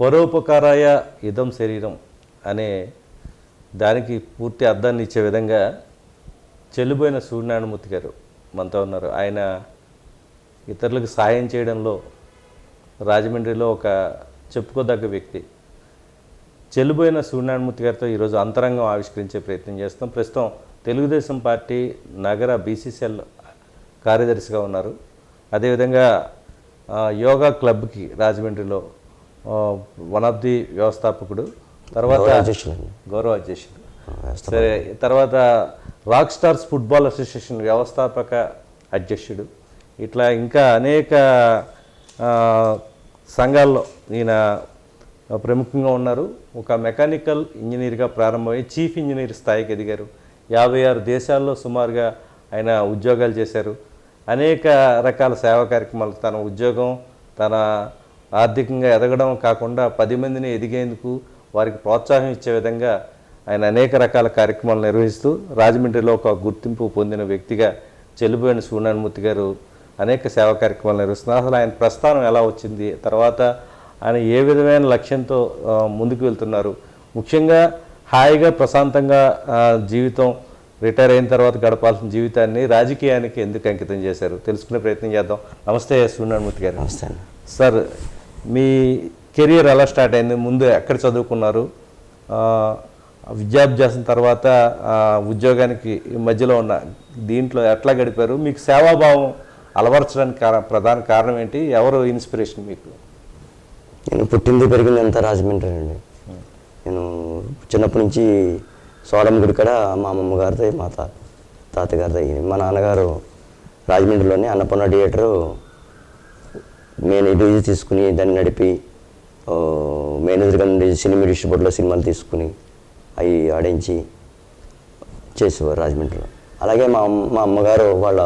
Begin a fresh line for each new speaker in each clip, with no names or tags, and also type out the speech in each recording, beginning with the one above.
పరోపకారాయ ఇదం శరీరం అనే దానికి పూర్తి అర్థాన్ని ఇచ్చే విధంగా చెల్లిపోయిన సూర్యనారాయణమూర్తి గారు మనతో ఉన్నారు. ఆయన ఇతరులకు సాయం చేయడంలో రాజమండ్రిలో ఒక చెప్పుకోదగ్గ వ్యక్తి. చెల్లిపోయిన సూర్యనారాయణమూర్తి గారితో ఈరోజు అంతరంగం ఆవిష్కరించే ప్రయత్నం చేస్తాం ప్రస్తుతం తెలుగుదేశం పార్టీ నగర బీసీసీఎల్ కార్యదర్శిగా ఉన్నారు. అదేవిధంగా యోగా క్లబ్కి రాజమండ్రిలో వన్ ఆఫ్ ది వ్యవస్థాపకుడు. తర్వాత. గౌరవ అధ్యక్షుడు సరే తర్వాత రాక్ స్టార్స్ ఫుట్బాల్ అసోసియేషన్ వ్యవస్థాపక అధ్యక్షుడు. ఇట్లా ఇంకా అనేక సంఘాల్లో ఈయన ప్రముఖంగా ఉన్నారు. ఒక మెకానికల్ ఇంజనీర్గా ప్రారంభమై చీఫ్ ఇంజనీర్ స్థాయికి ఎదిగారు. యాభై ఆరు దేశాల్లో సుమారుగా ఆయన ఉద్యోగాలు చేశారు. అనేక రకాల సేవా కార్యక్రమాలు తన ఉద్యోగం తన ఆర్థికంగా ఎదగడం కాకుండా పది మందిని ఎదిగేందుకు వారికి ప్రోత్సాహం ఇచ్చే విధంగా ఆయన అనేక రకాల కార్యక్రమాలు నిర్వహిస్తూ రాజమండ్రిలో ఒక గుర్తింపు పొందిన వ్యక్తిగా చెల్లిపోయిన సూర్యనారాయణమూర్తి గారు అనేక సేవా కార్యక్రమాలు నిర్వహిస్తున్నారు. అసలు ఆయన ప్రస్థానం ఎలా వచ్చింది? తర్వాత ఆయన ఏ విధమైన లక్ష్యంతో ముందుకు వెళ్తున్నారు? ముఖ్యంగా హాయిగా ప్రశాంతంగా జీవితం రిటైర్ అయిన తర్వాత గడపాల్సిన జీవితాన్ని రాజకీయానికి ఎందుకు అంకితం చేశారు? తెలుసుకునే ప్రయత్నం చేద్దాం. నమస్తే సూర్యనారాయణమూర్తి గారు.
నమస్తే
సార్ మీ కెరియర్ ఎలా స్టార్ట్ అయింది? ముందు ఎక్కడ చదువుకున్నారు? విద్యాభ్యాసం తర్వాత ఉద్యోగానికి ఈ మధ్యలో ఉన్న దీంట్లో ఎట్లా గడిపారు? మీకు సేవాభావం అలవర్చడానికి కారణం ప్రధాన కారణం ఏంటి? ఎవరు ఇన్స్పిరేషన్ మీకు?
నేను పుట్టింది పెరిగింది అంతా రాజమండ్రి అండి. నేను చిన్నప్పటి నుంచి సోడం గుడి కాడ మా అమ్మమ్మ గారితో మా తా తాతగారితో మా నాన్నగారు రాజమండ్రిలోనే అన్నపూర్ణ థియేటరు నేను రిలీజ్ తీసుకుని దాన్ని నడిపి మేనేజర్ మేనేజర్గా నుండి సినిమా డిస్ట్రిబ్యూటర్లో సినిమాలు తీసుకుని అవి ఆడించి చేసేవారు రాజమండ్రిలో. అలాగే మా మా అమ్మగారు వాళ్ళ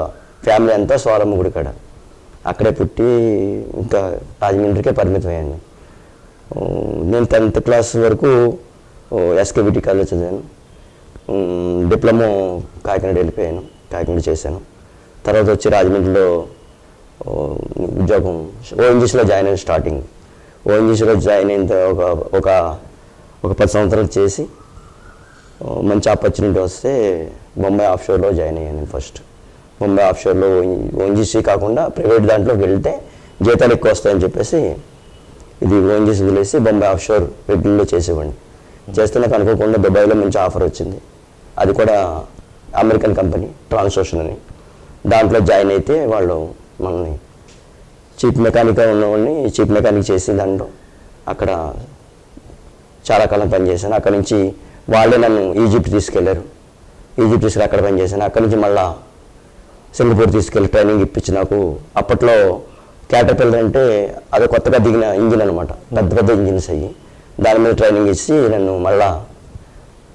ఫ్యామిలీ అంతా సోలమ్మ గుడి కాడ. అక్కడే పుట్టి ఇంకా రాజమండ్రికే పరిమితమయ్యాను నేను టెన్త్ క్లాస్ వరకు ఎస్కేబిటి కాలేజ్ చదివాను. డిప్లొమో కాకినాడ వెళ్ళిపోయాను కాకినాడ చేశాను. తర్వాత వచ్చి రాజమండ్రిలో ఉద్యోగం. ఓఎన్జీసీలో జాయిన్ అయిన స్టార్టింగ్. ఓఎన్జీసీలో జాయిన్ అయిన ఒక ఒక ఒక పది సంవత్సరాలు చేసి మంచి ఆపర్చునిటీ వస్తే బొంబాయి ఆఫ్షోర్లో జాయిన్ అయ్యాను నేను ఫస్ట్. బొంబాయి ఆఫ్షోర్లో ఓఎన్జీసీ కాకుండా ప్రైవేట్ దాంట్లోకి వెళ్తే జీతాలు ఎక్కువ వస్తాయని చెప్పేసి ఇది ఓఎన్జీసీ వదిలేసి బొంబాయి ఆఫ్షోర్ రెగ్యులర్లో చేసేవాడిని. చేస్తే నాకు అనుకోకుండా దుబాయ్లో మంచి ఆఫర్ వచ్చింది. అది కూడా అమెరికన్ కంపెనీ ట్రాన్సోషన్ అని. దాంట్లో జాయిన్ అయితే వాళ్ళు మనల్ని చీఫ్ మెకానిక్గా ఉన్నవాడిని చీఫ్ మెకానిక్ చేసి దాంట్లో అక్కడ చాలా కాలం పనిచేశాను. అక్కడ నుంచి వాళ్ళే నన్ను ఈజిప్ట్ తీసుకెళ్ళారు. ఈజిప్ట్ తీసుకెళ్ళి అక్కడ పనిచేశాను. అక్కడ నుంచి మళ్ళా సింగపూర్ తీసుకెళ్ళి ట్రైనింగ్ ఇప్పించి నాకు అప్పట్లో క్యాటర్పిల్లర్ అంటే అది కొత్తగా దిగిన ఇంజిన్ అనమాట పెద్ద పెద్ద ఇంజిన్స్ అయ్యి దాని మీద ట్రైనింగ్ ఇచ్చి నన్ను మళ్ళా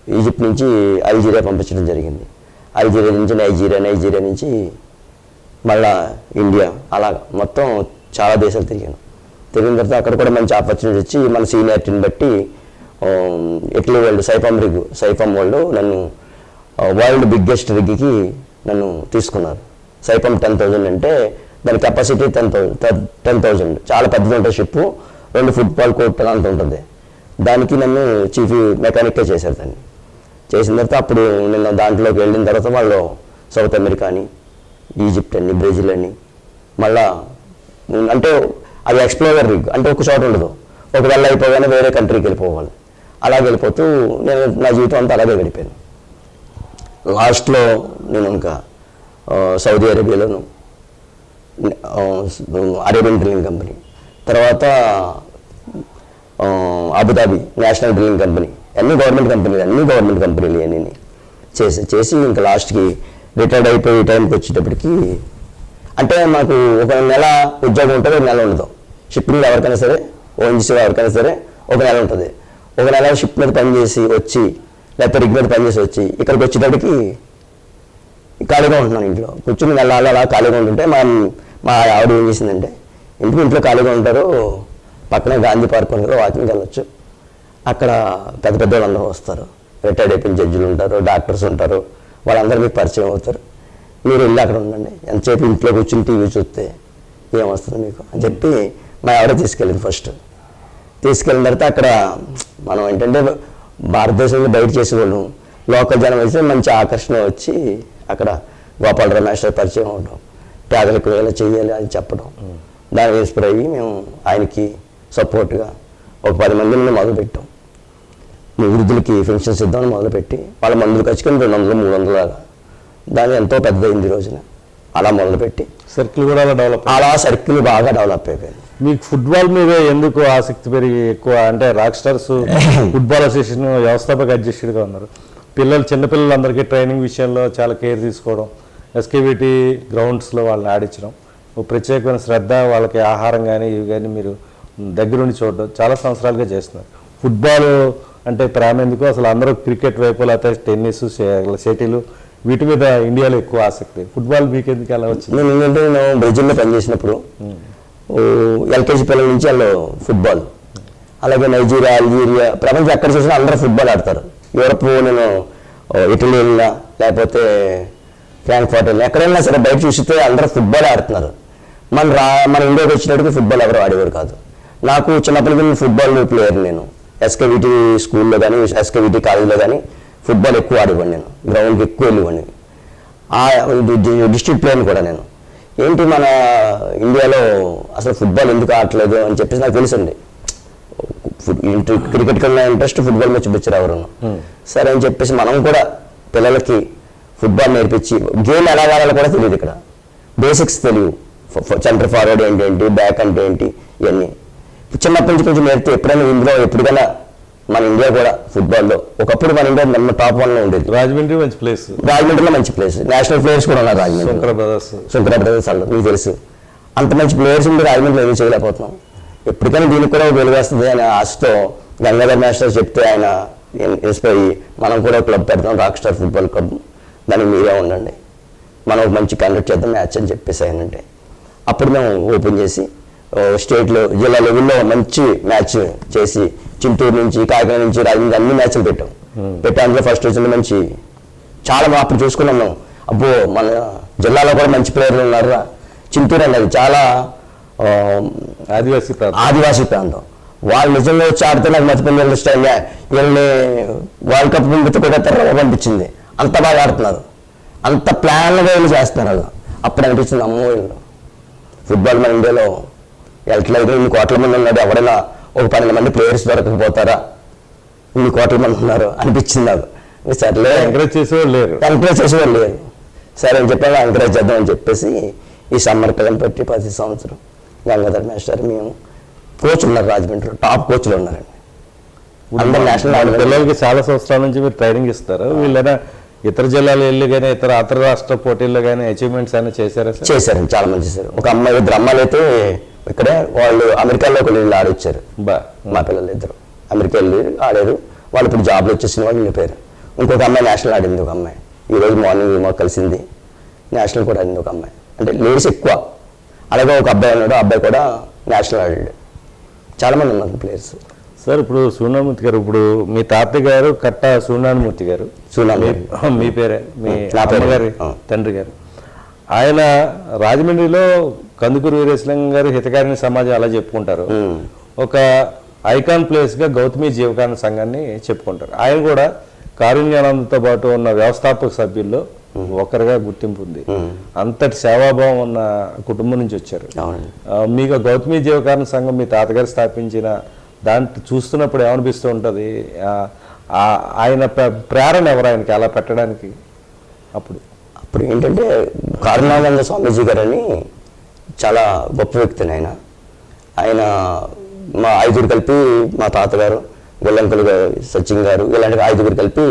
ఈజిప్ట్ నుంచి అల్జీరియా పంపించడం జరిగింది. అల్జీరియా నుంచి నైజీరియా నైజీరియా నుంచి మళ్ళా ఇండియా అలా మొత్తం చాలా దేశాలు తిరిగాను. తిరిగిన తర్వాత అక్కడ కూడా మంచి ఆపర్చునిటీ వచ్చి మన సీనియారిటీని బట్టి Italy world Saipem rig Saipem world నన్ను వరల్డ్ బిగ్గెస్ట్ రిగ్కి నన్ను తీసుకున్నారు. సైఫామ్ టెన్ థౌజండ్ అంటే దాని capacity ten thousand ten thousand చాలా పెద్దది ఉంటుంది షిప్ రెండు ఫుట్బాల్ కోర్ట్ అంత ఉంటుంది. దానికి నన్ను చీఫ్ మెకానిక్గా చేశారు దాన్ని. చేసిన తర్వాత అప్పుడు నిన్న దాంట్లోకి వెళ్ళిన తర్వాత వాళ్ళు సౌత్ అమెరికా అని ఈజిప్ట్ అని బ్రెజిల్ అని. మళ్ళా అంటే అది ఎక్స్ప్లోరర్ రిగ్ అంటే ఒక చోట ఉండదు. ఒకవేళ అయిపోగానే వేరే కంట్రీకి వెళ్ళిపోవాలి. అలాగే వెళ్ళిపోతూ నేను నా జీవితం అంతా అలాగే గడిపాను. లాస్ట్లో నేను ఇంకా సౌదీ అరేబియాలోను అరేబియన్ డ్రిల్లింగ్ కంపెనీ తర్వాత Abu Dhabi national drilling company అన్ని గవర్నమెంట్ కంపెనీలు అన్ని గవర్నమెంట్ కంపెనీలు అన్నీ చేసి చేసి ఇంకా లాస్ట్కి రిటైర్డ్ అయిపోయి టైంకి వచ్చేటప్పటికి అంటే మాకు ఒక నెల ఉద్యోగం ఉంటుంది ఒక నెల ఉండదు. షిప్పింగ్ ఎవరికైనా సరే ఓఎన్జీసీలో ఎవరికైనా సరే ఒక నెల ఉంటుంది. ఒక నెల షిప్ మీద పనిచేసి వచ్చి లేకపోతే రిగ్ మీద పనిచేసి వచ్చి ఇక్కడికి వచ్చేటప్పటికి ఖాళీగా ఉంటున్నాను ఇంట్లో. కూర్చుని నెల అలా ఖాళీగా ఉంటుంటే మా మా ఆవిడ ఏం చేసిందంటే ఇంటికి ఇంట్లో ఖాళీగా ఉంటారు పక్కనే గాంధీ పార్క్ ఉంటారు వాకింగ్ వెళ్ళొచ్చు. అక్కడ పెద్ద పెద్ద వాళ్ళందరూ వస్తారు. రిటైర్డ్ అయిపోయిన జడ్జిలు ఉంటారు డాక్టర్స్ ఉంటారు. వాళ్ళందరూ మీకు పరిచయం అవుతారు. మీరు వెళ్ళి అక్కడ ఉండండి. ఎంతసేపు ఇంట్లో కూర్చుని టీవీ చూస్తే ఏమొస్తుంది మీకు? అని చెప్పి మా ఆవిడ తీసుకెళ్ళింది ఫస్ట్. తీసుకెళ్ళిన తర్వాత అక్కడ మనం ఏంటంటే భారతదేశంలో బయట చేసేవాళ్ళం. లోకల్ జనం అయితే మంచి ఆకర్షణ వచ్చి అక్కడ గోపాలరావు మాస్టర్ పరిచయం అవడం ట్యాగలకు ఎలా చేయాలి అది చెప్పడం. దాని ఇన్స్పైర్ అయ్యి మేము ఆయనకి సపోర్ట్గా ఒక పది మందిని మొదలుపెట్టాం. మీ వృద్ధులకి పెన్షన్స్ ఇద్దామని మొదలుపెట్టి వాళ్ళ మందులు ఖర్చుకొని రెండు వందలు మూడు వందలు దాకా. దాని ఎంతో పెద్దదైంది ఈ రోజున. అలా మొదలుపెట్టి
సర్కిల్ కూడా అలా డెవలప్
అలా సర్కిల్ బాగా డెవలప్ అయిపోయింది.
మీకు ఫుట్బాల్ మీద ఎందుకు ఆసక్తి పెరిగి ఎక్కువ? అంటే రాక్ స్టార్స్ ఫుట్బాల్ అసోసియేషన్ వ్యవస్థాపక అధ్యక్షుడిగా ఉన్నారు. పిల్లలు చిన్నపిల్లలందరికీ ట్రైనింగ్ విషయంలో చాలా కేర్ తీసుకోవడం ఎస్కేవిటి గ్రౌండ్స్లో వాళ్ళని ఆడించడం ఓ ప్రత్యేకమైన శ్రద్ధ వాళ్ళకి ఆహారం కానీ ఇవి కానీ మీరు దగ్గరుండి చూడడం చాలా సంవత్సరాలుగా చేస్తున్నారు. ఫుట్బాల్ అంటే ప్రేమ ఎందుకు? అసలు అందరూ క్రికెట్ వైపు లేకపోతే టెన్నిస్ షటిల్ వీటి మీద ఇండియాలో ఎక్కువ ఆసక్తి. ఫుట్బాల్ మీకు ఎందుకు ఎలా వచ్చింది?
నేను ఏంటంటే నేను బ్రెజిల్లో పనిచేసినప్పుడు ఎల్కేజీ పిల్లల నుంచి వాళ్ళు ఫుట్బాల్ అలాగే నైజీరియా అల్జీరియా ప్రపంచం ఎక్కడ చూసినా అందరూ ఫుట్బాల్ ఆడతారు. యూరప్ నేను ఇటలీ వెళ్ళినా లేకపోతే ఫ్రాంక్ఫర్ట్ వెళ్ళినా ఎక్కడైనా సరే బయట చూసితే అందరూ ఫుట్బాల్ ఆడుతున్నారు. మన రా మన ఇండియాకి వచ్చినట్టుగా ఫుట్బాల్ ఎవరు ఆడేవారు కాదు. నాకు చిన్నప్పటి నుంచి ఫుట్బాల్ ప్లేయర్ నేను ఎస్కేవిటి స్కూల్లో కానీ ఎస్కేవిటి కాలేజీలో కానీ ఫుట్బాల్ ఎక్కువ ఆడేవాడిని నేను. గ్రౌండ్కి ఎక్కువ వెళ్ళేవాడిని ఆ డిస్ట్రిక్ట్ ప్లేయర్ కూడా నేను. ఏంటి మన ఇండియాలో అసలు ఫుట్బాల్ ఎందుకు ఆడట్లేదు అని చెప్పేసి నాకు తెలుసండి. క్రికెట్ కన్నా ఇంట్రెస్ట్ ఫుట్బాల్ మీద చూపించారు ఎవరు సరే అని చెప్పేసి మనం కూడా పిల్లలకి ఫుట్బాల్ నేర్పించి గేమ్ ఎలా ఆడాలో కూడా తెలియదు ఇక్కడ. బేసిక్స్ తెలియవు. సెంటర్ ఫార్వర్డ్ ఏంటి బ్యాక్ అంటే ఏంటి ఇవన్నీ. చిన్నప్పటి నుంచి కొంచెం నేర్పితే ఎప్పుడైనా ఇందులో ఎప్పటికైనా మన ఇండియా కూడా ఫుట్బాల్లో ఒకప్పుడు మన ఇండియా మన టాప్ వన్లో ఉండేది.
రాజమండ్రి మంచి ప్లేస్
రాజమండ్రిలో మంచి ప్లేస్ నేషనల్ ప్లేయర్స్ కూడా ఉన్నారు రాజమండ్రి
శంకర బ్రదర్స్
శంకర బ్రదర్స్ వాళ్ళు మీకు తెలుసు. అంత మంచి ప్లేయర్స్ ఉండి రాజమండ్రిలో ఏమీ చేయలేకపోతున్నాం. ఎప్పటికైనా దీనికి కూడా వెలుగొస్తుంది అనే ఆశతో గంగాధర్ మాస్టర్ చెప్తే ఆయన ఇన్- ఇన్స్పైర్ అయ్యి మనం కూడా క్లబ్ పెడతాం రాక్ స్టార్ ఫుట్బాల్ క్లబ్ దానికి మీరే ఉండండి. మనం ఒక మంచి కండక్ట్ చేద్దాం మ్యాచ్ అని చెప్పేసి ఆయనంటే అప్పుడు మేము ఓపెన్ చేసి స్టేట్లో జిల్లా లెవెల్లో మంచి మ్యాచ్ చేసి చింతూరు నుంచి కాకినాడ నుంచి రాజమండ్రి అన్ని మ్యాచ్లు పెట్టాం. పెట్టి. అందులో ఫస్ట్ వచ్చింది మంచి చాలా బాగా అప్పుడు చూసుకున్నాం మేము. అబ్బో మన జిల్లాలో కూడా మంచి ప్లేయర్లు ఉన్నారు చింతూరు అన్నది చాలా
ఆదివాసీ ప్రాంతం.
ఆదివాసీ ప్రాంతం. వాళ్ళు నిజంగా వచ్చి ఆడితే నాకు వీళ్ళ స్టైల్ వీళ్ళని వరల్డ్ కప్ ముందు కూడా తెరవ అనిపించింది అంత బాగా ఆడుతున్నారు. అంత ప్లాన్గా వీళ్ళు చేస్తున్నారు వాళ్ళు. అప్పుడు అనిపించింది అమ్మో వీళ్ళు ఫుట్బాల్ మన ఇండియాలో వెళ్ళట్లేదు ఇన్ని కోట్ల మంది ఉన్నాడు ఎవడైనా ఒక పన్నెండు మంది ప్లేయర్స్ దొరకకపోతారా? ఇన్ని కోట్ల మంది ఉన్నారు అనిపించింది నాకు. సర్లే.
ఎంకరేజ్ చేసేవాళ్ళు లేరు.
ఎంకరేజ్ చేసేవాళ్ళు లేరు. సరే అని చెప్పి ఎంకరేజ్ చేద్దామని చెప్పేసి ఈ సమ్మర్ పిల్లలు పెట్టి ప్రతి సంవత్సరం గంగాధర్ మాస్టర్ మేము కోచ్ ఉన్నారు రాజమండ్రిలో టాప్ కోచ్లు ఉన్నారండి. అందరు నేషనల్
పిల్లలకి చాలా సంవత్సరాల నుంచి మీరు ట్రైనింగ్ ఇస్తారు? వీళ్ళైనా ఇతర జిల్లాలు వెళ్ళి కానీ ఇతర అంతర రాష్ట్ర పోటీల్లో కానీ అచీవ్మెంట్స్ అయినా చేశారా
చేశారండి చాలా మంది చేశారు. ఒక అమ్మాయి ఇద్దరు అమ్మాయిలు అయితే ఇక్కడే వాళ్ళు అమెరికాలో కొన్ని వెళ్ళి ఆడొచ్చారు.
బా.
మా పిల్లలు ఇద్దరు. అమెరికా వెళ్ళి ఆడారు. వాళ్ళు ఇప్పుడు జాబ్లో వచ్చేసిన వాళ్ళు వెళ్ళిపోయారు ఇంకొక అమ్మాయి నేషనల్ ఆడింది ఒక అమ్మాయి. ఈ రోజు మార్నింగ్ మాకు కలిసింది. నేషనల్ కూడా ఆడింది ఒక అమ్మాయి. అంటే లేడీస్ ఎక్కువ. అలాగే ఒక అబ్బాయి ఉన్నాడు అబ్బాయి కూడా నేషనల్ ఆడాడు. చాలా మంది ఉన్నారు ప్లేయర్స్
సార్ ఇప్పుడు సూర్యనామూర్తి గారు ఇప్పుడు మీ తాతయ్య గారు కట్ట సూర్యనారాయణమూర్తి గారు. మీ- పేరే మీ. తండ్రి గారు. ఆయన రాజమండ్రిలో కందుకూరు వీరేశలింగం గారు హితకారిణి సమాజం అలా చెప్పుకుంటారు. ఒక ఐకాన్ ప్లేస్గా గౌతమి జీవకారణ సంఘాన్ని చెప్పుకుంటారు. ఆయన కూడా కారుణ్యానందతో పాటు ఉన్న వ్యవస్థాపక సభ్యుల్లో ఒకరిగా గుర్తింపు ఉంది. అంతటి సేవాభావం ఉన్న కుటుంబం నుంచి వచ్చారు. మీకు గౌతమి జీవకారణ సంఘం మీ తాతగారు స్థాపించిన దాంట్లో చూస్తున్నప్పుడు ఏమనిపిస్తూ ఉంటుంది? ఆయన ప్ర- ప్రేరణ ఎవరు ఆయనకి? అలా పెట్టడానికి అప్పుడు.
అప్పుడు ఏంటంటే కారుణానంద స్వామీజీ గారని చాలా గొప్ప వ్యక్తి ఆయన ఆయన మా ఐదుగురు కలిపి మా తాతగారు గొల్లంకులు సచిన్ గారు ఇలాంటి ఐదుగురు కలిపి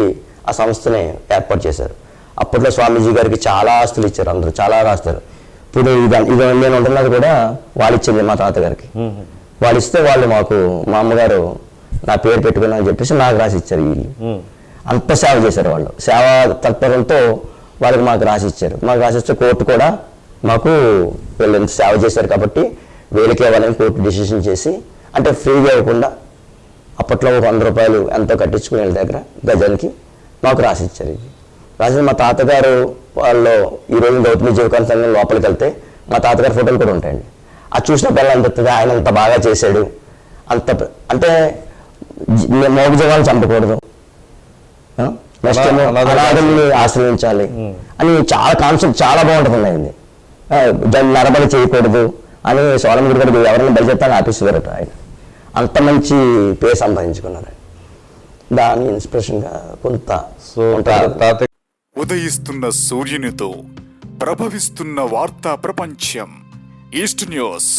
ఆ సంస్థని ఏర్పాటు చేశారు. అప్పట్లో స్వామీజీ గారికి చాలా ఆస్తులు ఇచ్చారు అందరూ చాలా రాస్తారు. ఇప్పుడు ఇది ఇది నేను ఉంటున్నది కూడా వాళ్ళు ఇచ్చింది మా తాతగారికి. వాళ్ళు ఇస్తే వాళ్ళు మాకు మా అమ్మగారు నా పేరు పెట్టుకున్నా అని చెప్పేసి నాకు రాసి ఇచ్చారు వీళ్ళు అంత సేవ చేశారు వాళ్ళు. సేవా తత్పరంతో వాళ్ళకి మాకు రాసి ఇచ్చారు. మాకు రాసి ఇస్తే కోర్టు కూడా మాకు వీళ్ళు సేవ చేశారు కాబట్టి వీళ్ళకి ఇవ్వాలని కోర్టు డిసిషన్ చేసి అంటే ఫ్రీగా ఇవ్వకుండా అప్పట్లో ఒక వంద రూపాయలు ఎంతో కట్టించుకుని వీళ్ళ దగ్గర గజానికి మాకు రాసి ఇచ్చారు ఇది. రాసి మా తాతగారు వాళ్ళు ఈరోజు గౌతమి జీవకాంత సంఘం లోపలికి వెళ్తే మా తాతగారి ఫోటోలు కూడా ఉంటాయండి. అది చూసినప్పుడు ఎలా అనిపిస్తుంది ఆయన అంత బాగా చేశాడు అంత అంటే మోగ జవాన్ని చంపకూడదు. నెక్స్ట్ ఏమో అనాథల్ని ఆశ్రయించాలి అని చాలా కాన్సెప్ట్ చాలా బాగుంటుంది అండి దాన్ని నరబలి చేయకూడదు అని సోలముడి గారికి ఎవరైనా బలి చెప్తాను ఆపేసేవారట ఆయన. అంత మంచి పేరు సంపాదించుకున్నారు ఆయన. దాని ఇన్స్పిరేషన్గా కొంత
సో
ఉదయిస్తున్న సూర్యునితో ప్రభవిస్తున్న వార్తా ప్రపంచం ఈస్ట్ న్యూస్.